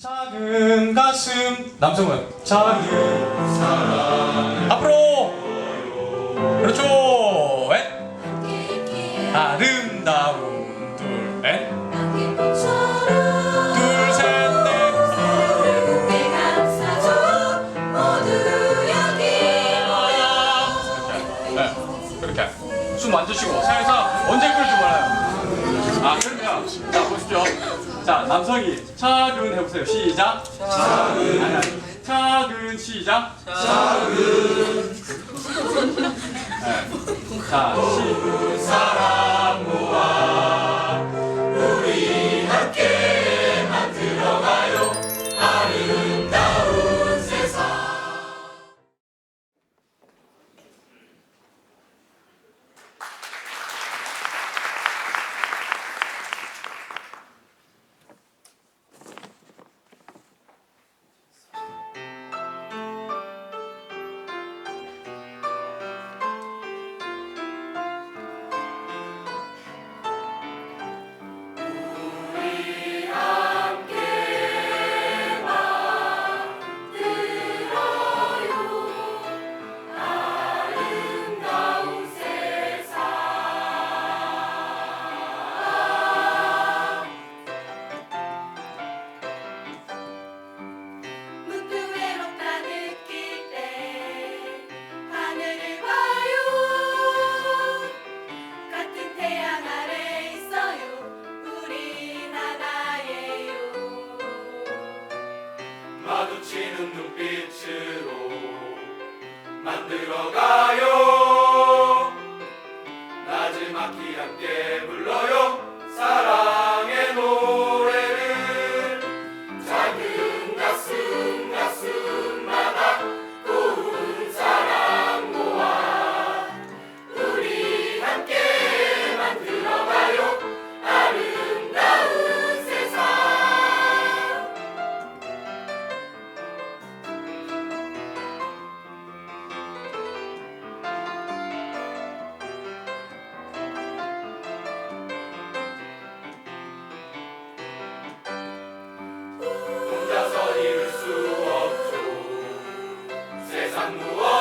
작은 가슴. 남성은 작은 사랑. 앞으로. 그렇죠. 엔. 아름다운 둘엔. 네, 숨 만드시고 살살 언제 줄 몰라요. 아 그러면 자 보십시오 자 남성이 차근 해보세요 시작 차근 아니 아니 차근 시작 차근 네. 자 시. 마주치는 눈빛으로 만들어가요. 나지막히 함께 sangue.